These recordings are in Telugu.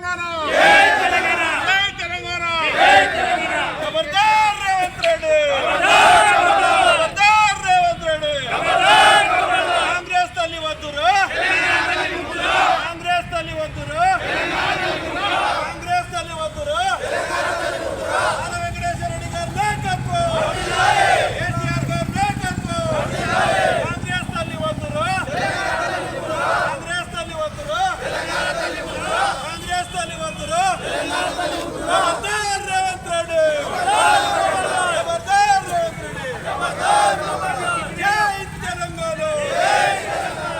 తెలంగాణ జై తెలంగాణ ఖబర్దార్ రేవంత్ రెడ్డి ఖబర్దార్ రేవంత్ రెడ్డి కాంగ్రెస్ తల్లి వద్దురు కాంగ్రెస్ తల్లి వద్దురు కాంగ్రెస్ తల్లి వద్దురు ఆన వెంకటేశ్వర రెడ్డి గారి నాయకత్వం కేసీఆర్ గారి నాయకత్వం కాంగ్రెస్ తల్లి వద్దురు కాంగ్రెస్ తల్లి వద్దురు కాంగ్రెస్ తల్లి వద్దురు ఖబర్దార్ రేవంత్ రెడ్డి ఖబర్దార్ రేవంత్ రెడ్డి జై తెలంగాణ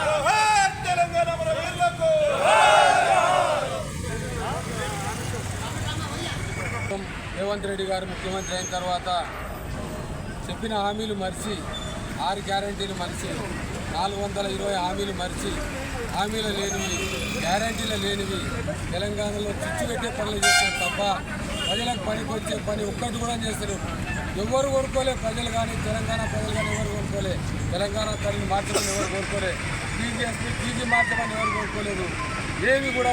జోహార్ తెలంగాణ మన వీరులకు రేవంత్ రెడ్డి గారు ముఖ్యమంత్రి అయిన తర్వాత చెప్పిన హామీలు మరిచి ఆరు గ్యారంటీలు మరిచి నాలుగు వందల ఇరవై హామీలు మరిచి హామీలు లేనివి గ్యారంటీలు లేనివి తెలంగాణలో చిచ్చు పెట్టే పనులు చేస్తారు తప్ప ప్రజలకు పనికి వచ్చే పని ఒక్కటి కూడా చేస్తారు. ఎవరు కోరుకోలే ప్రజలు కానీ తెలంగాణ ప్రజలు కానీ ఎవరు కోరుకోలే. తెలంగాణ తల్లిని మార్చమని ఎవరు కోరుకోలే. టీజీఎస్పీ టీజీ మార్చమని ఎవరు కోరుకోలేదు. ఏమి కూడా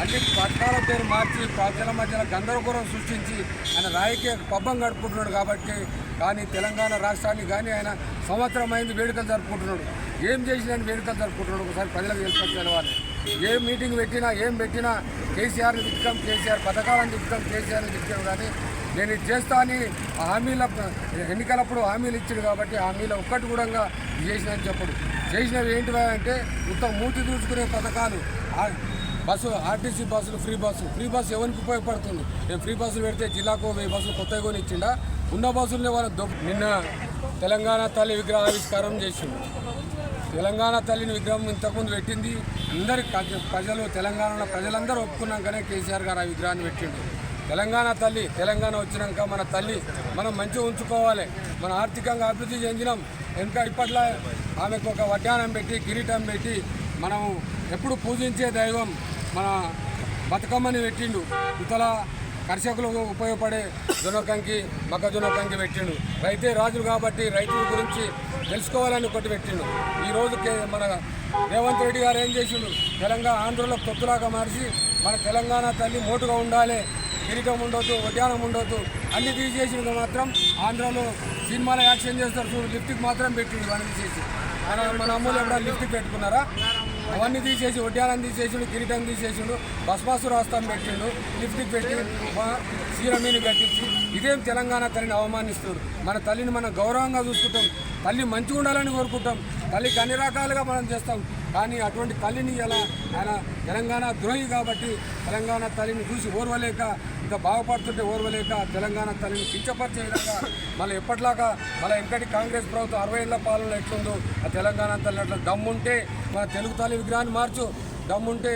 అన్ని పట్టణాల పేరు మార్చి ప్రజల మధ్యన గందరగోళం సృష్టించి ఆయన రాయికే పబ్బం గడుపుకుంటున్నాడు కాబట్టి కానీ తెలంగాణ రాష్ట్రాన్ని కానీ ఆయన సంవత్సరం అయింది వేడుకలు జరుపుకుంటున్నాడు. ఏం చేసినా వేడుకలు జరుపుకుంటున్నాడు. ఒకసారి ప్రజలకు తెలుసుకొని తెలవాలి. ఏ మీటింగ్ పెట్టినా ఏం పెట్టినా కేసీఆర్ని తిట్టం కేసీఆర్ పథకాలను తిట్టం కేసీఆర్ని తిట్టాం కానీ నేను ఇది చేస్తా అని హామీల ఎన్నికలప్పుడు హామీలు ఇచ్చాడు కాబట్టి హామీలో ఒక్కటి కూడా చేసిన అని చెప్పడు. చేసినవి ఏంటివా అంటే మూతి దూచుకునే పథకాలు. బస్సు ఆర్టీసీ బస్సులు ఫ్రీ బస్సు. ఫ్రీ బస్సు ఎవరికి ఉపయోగపడుతుంది? నేను ఫ్రీ బస్సులు పెడితే జిల్లాకు వెయ్యి బస్సులు కొత్తగా కొని ఇచ్చిండా ఉన్న బస్సులనే వాళ్ళ నిన్న తెలంగాణ తల్లి విగ్రహ ఆవిష్కారం చేసిండు. తెలంగాణ తల్లిని విగ్రహం ఇంతకుముందు పెట్టింది. అందరి ప్రజలు తెలంగాణలో ప్రజలందరూ ఒప్పుకున్నాకనే కేసీఆర్ గారు ఆ విగ్రహాన్ని పెట్టిండు. తెలంగాణ తల్లి తెలంగాణ వచ్చినాక మన తల్లి మనం మంచిగా ఉంచుకోవాలి. మన ఆర్థికంగా అభివృద్ధి చెందినాం. ఇంకా ఇప్పట్లో ఆమెకు ఒక వడ్డానం పెట్టి కిరీటం పెట్టి మనం ఎప్పుడు పూజించే దైవం. మన బతుకమ్మని పెట్టిండు. ఇతల కర్షకులకు ఉపయోగపడే జొనకంకి మొక్కజొన్న కంకి పెట్టిండు. రైతే రాజులు కాబట్టి రైతుల గురించి తెలుసుకోవాలని ఒకటి పెట్టిండు. ఈ రోజు మన రేవంత్ రెడ్డి గారు ఏం చేసిండు? తెలంగాణ ఆంధ్రలో తొత్తులాగా మార్చి మన తెలంగాణ తల్లి మోటుగా ఉండాలి. కిరీటం ఉండొద్దు ఉద్యానం ఉండొద్దు. అన్ని తీసేసిండు మాత్రం ఆంధ్రలో సినిమాలో యాక్షన్ చేస్తారు చూడు లిఫ్ట్కి మాత్రం పెట్టిండు ఇవన్నీ తీసేసి మన మన అమ్ములు ఎప్పుడైనా లిఫ్ట్కి పెట్టుకున్నారా? అవన్నీ తీసేసి ఉడ్యానం తీసేసిండు కిరీటం తీసేసిండు బస్మాసు రాస్తాం పెట్టిండు లిఫ్ట్కి పెట్టి మా సీరమీని కట్టించి ఇదేం తెలంగాణ తల్లిని అవమానిస్తుండ్రు మన తల్లిని మనం గౌరవంగా చూసుకుంటాం. తల్లి మంచిగా ఉండాలని కోరుకుంటాం. తల్లికి అన్ని రకాలుగా మనం చేస్తాం. కానీ అటువంటి తల్లిని ఇలా ఆయన తెలంగాణ ద్రోహి కాబట్టి తెలంగాణ తల్లిని చూసి ఓర్వలేక ఇంకా బాగుపడుతుంటే ఓర్వలేక తెలంగాణ తల్లిని కించపరిచే విధంగా మళ్ళీ ఎప్పటిలాగా మళ్ళీ ఇంకటి కాంగ్రెస్ ప్రభుత్వం అరవై ఏళ్ళ పాలన ఎట్లుందో ఆ తెలంగాణ తల్లి అట్లా దమ్ముంటే మన తెలుగు తల్లి విగ్రహాన్ని మార్చు దమ్ముంటే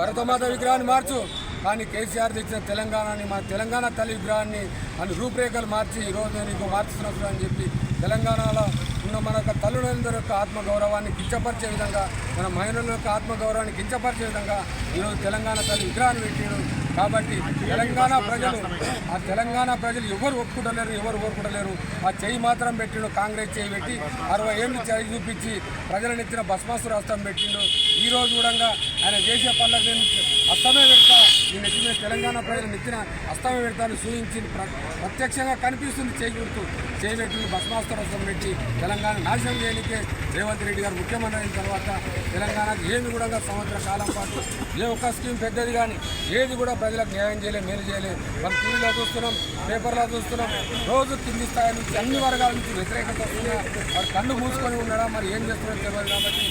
భరతమాత విగ్రహాన్ని మార్చు. కానీ కేసీఆర్ తెచ్చిన తెలంగాణని మన తెలంగాణ తల్లి విగ్రహాన్ని అని రూపురేఖలు మార్చి ఈరోజు నీకు మార్చుతున్నట్లు అని చెప్పి తెలంగాణలో ఉన్న మన యొక్క తల్లులందరి యొక్క ఆత్మగౌరవాన్ని కించపరిచే విధంగా మన మహిళల యొక్క ఆత్మగౌరవాన్ని కించపరిచే విధంగా ఈరోజు తెలంగాణ తల్లి విగ్రహాన్ని పెట్టాడు కాబట్టి తెలంగాణ ప్రజలు ఆ తెలంగాణ ప్రజలు ఎవరు ఒప్పుకుంటలేరు ఎవరు ఓరుకుంటలేరు ఆ చెయ్యి మాత్రం పెట్టిండు కాంగ్రెస్ చేయి పెట్టి అరవై ఏళ్ళు చేయి చూపించి ప్రజలనెత్తిన భస్మాసు రాష్ట్రం పెట్టిండు. ఈరోజు కూడా ఆయన దేశీయ పనులకు నేను అస్తమే పెడతా ఈ నెత్తిన తెలంగాణ ప్రజలు నెత్తిన అస్తమే పెడతాను సూచించి ప్ర- ప్రత్యక్షంగా కనిపిస్తుంది చేకూరుతూ గుర్తు భస్మాస్త్రం పెట్టి తెలంగాణ నాశనం చేయడానికే రేవంత్ రెడ్డి గారు ముఖ్యమంత్రి అయిన తర్వాత తెలంగాణకు ఏమి కూడా సంవత్సర కాలం పాటు. ఏ ఒక్క స్కీమ్ పెద్దది కానీ ఏది కూడా ప్రజలకు న్యాయం చేయలే మేలు చేయలేదు మనం టీవీలో చూస్తున్నాం పేపర్లో చూస్తున్నాం. రోజు కింది స్థాయి నుంచి అన్ని వర్గాల నుంచి వ్యతిరేకత వస్తున్నా వారు కళ్ళు మూసుకొని ఉండడం మరి ఏం చేస్తున్నారో తెలియదు కాబట్టి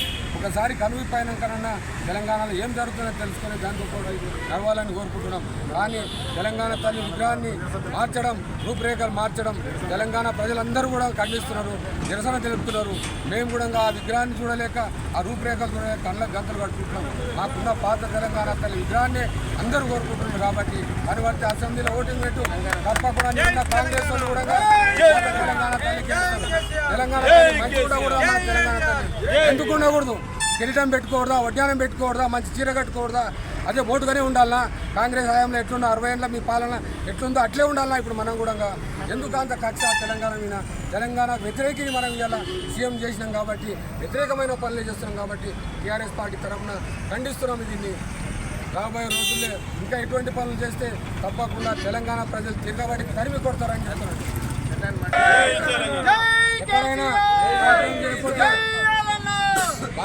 ఒకసారి కనువిపోయినాకనన్నా తెలంగాణలో ఏం జరుగుతుందో తెలుసుకొని దాంతో కూడా నడవాలని కోరుకుంటున్నాం. కానీ తెలంగాణ తల్లి విగ్రహాన్ని మార్చడం రూపురేఖలు మార్చడం తెలంగాణ ప్రజలందరూ కూడా ఖండిస్తున్నారు నిరసన తెలుపుతున్నారు. మేము కూడా ఆ విగ్రహాన్ని చూడలేక ఆ రూపురేఖలు చూడలేక కళ్ళ గంతలు కట్టుకుంటున్నాం. మాకున్న పాత తెలంగాణ తల్లి విగ్రహాన్ని అందరూ కోరుకుంటున్నారు కాబట్టి వాటి అసెంబ్లీలో ఓటింగ్ పెట్టు. తప్పకుండా నిన్న కాంగ్రెస్ వాళ్ళు కూడా తెలంగాణ తల్లికి తెలంగాణ తల్లి మంచి కూడా తెలంగాణ తల్లి. ఎందుకు ఉండకూడదు? కిరీటం పెట్టుకోకూడదా వడ్డానం పెట్టుకోకూడదా మంచి చీర కట్టుకోకూడదా? అదే ఓటుగానే ఉండాలనా? కాంగ్రెస్ హయాంలో ఎట్లుందో అరవై ఏళ్ళ మీ పాలన ఎట్లుందో అట్లే ఉండాలనా ఇప్పుడు మనం కూడా? ఎందుకు అంత కక్ష తెలంగాణ మీద? తెలంగాణ వ్యతిరేకిని మనం ఇలా సీఎం చేసినాం కాబట్టి వ్యతిరేకమైన పనులు చేస్తున్నాం కాబట్టి టీఆర్ఎస్ పార్టీ తరఫున ఖండిస్తున్నాం దీన్ని. రాబోయే రోజుల్లో ఇంకా ఎటువంటి పనులు చేస్తే తప్పకుండా తెలంగాణ ప్రజలు తిరగబడి తరిమి కొడతారని చెప్తున్నాను చేయకపోతే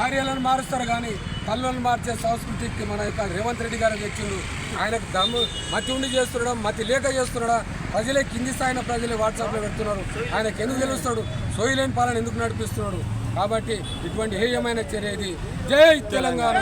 భార్యలను మారుస్తారు కానీ తల్లులను మార్చే సంస్కృతికి మన యొక్క రేవంత్ రెడ్డి గారు తెచ్చిండు. ఆయనకు దమ్ము మతి ఉండి చేస్తున్నాడా మతి లేక చేస్తున్నాడా? ప్రజలే కింది స్థాయిన ప్రజలే వాట్సాప్లో పెడుతున్నారు. ఆయనకు ఎందుకు తెలుస్తాడు? సోయిలేని పాలన ఎందుకు నడిపిస్తున్నాడు? కాబట్టి ఇటువంటి హేయమైన చర్య ఇది. జై తెలంగాణ.